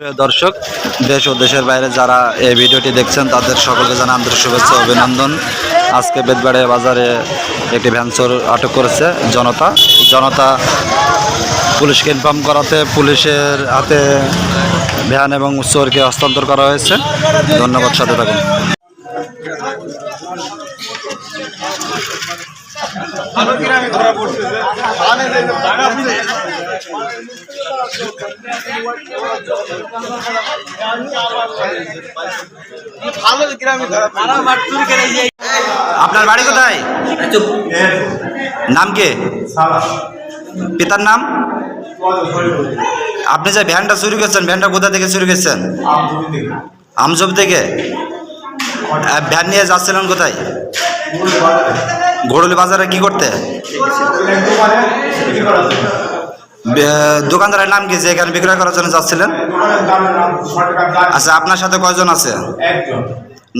দর্শক, দেশ ও দেশের বাইরে যারা এই ভিডিওটি দেখছেন, তাদের সকলকে জানা আন্তরিক শুভেচ্ছা অভিনন্দন। আজকে বেদবাড়ি বাজারে একটি ভ্যানচোর আটক করেছে জনতা। জনতা পুলিশকে ইনফর্ম করাতে পুলিশের হাতে ভ্যান এবং চোরকে হস্তান্তর করা হয়েছে। ধন্যবাদ, সাথে থাকুন। আপনার বাড়ি কোথায়? নাম কে? পিতার নাম? আপনি যে ভ্যানটা চুরি করছেন, ভ্যানটা কোথা থেকে চুরি করছেন? আমজব থেকে? ভ্যান নিয়ে যাচ্ছিলেন কোথায়? ঘোড়লি বাজারে কি করতে? দোকানদারের নাম কি যে এখানে বিক্রয় করার জন্য যাচ্ছিলেন? আচ্ছা আপনার সাথে কয়জন আছে?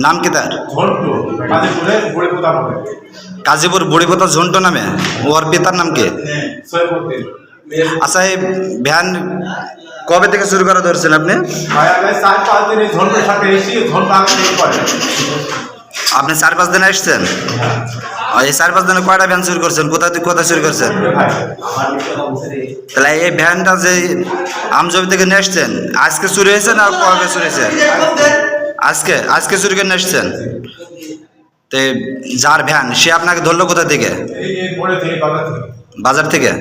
নাম কি তার? কাজীপুরে বড়ে কাজীপুর বুড়িপোতা ঝন্টু নামে? ওর পিতার নাম কি? আচ্ছা এই ভ্যান কবে থেকে শুরু করা ধরছেন আপনি? আপনি চার পাঁচ দিন আসছেন আর এই চার পাঁচ দিনে কয়টা ভ্যান চুরি করছেন? কোথায় থেকে কোথায় চুরি করছেন? তাহলে এই ভ্যানটা যে আমজমি থেকে নিয়ে আসছেন আজকে চুরি হয়েছে না কবে চুরি হয়েছে? আজকে আজকে চুরি করে নিয়ে আসছেন তো যার ভ্যান, সে আপনাকে ধরলো কোথা থেকে? বাজার থেকে?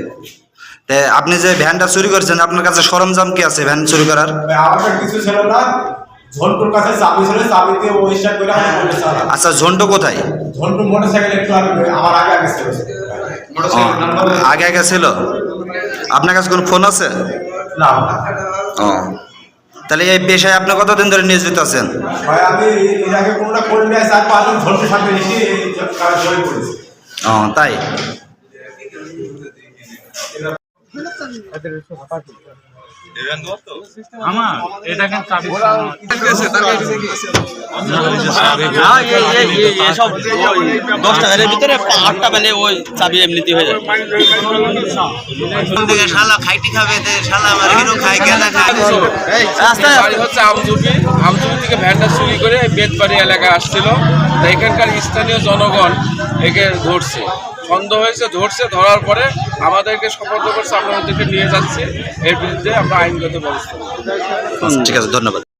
তে আপনি যে ভ্যানটা চুরি করছেন, আপনার কাছে সরঞ্জাম কি আছে ভ্যান চুরি করার? আচ্ছা ঝন্টু কোথায়? ঝন্টু মোটর সাইকেল একটু আগে আমার আগে আগে ছিল। আগে আগে ছিল? আপনার কাছে কোনো ফোন আছে? না। ও তাহলে এই পেশায় আপনি কতদিন ধরে নিয়োজিত আছেন? ও তাই? আমার এটা কিন্তু চাবি। এসব দশ টাকার ভিতরে আটটা ওই চাবি এমনিতে হয়ে যায় শালা খাইটি খাবে শালা আমার হিরো খায় গেলা খায়। বাড়ি হচ্ছে আমজুবি। আমজুবি থেকে ভ্যানটা চুরি করে বেদবাড়ি এলাকায় আসছিল। এখানকার স্থানীয় জনগণ একে ধরছে। সন্দেহ হয়েছে ধরছে ধরার পরে আমাদেরকে শপথ করছে, আমরা ওদেরকে নিয়ে যাচ্ছি এর বিরুদ্ধে আমরা আইনগত ব্যবস্থা। ঠিক আছে, ধন্যবাদ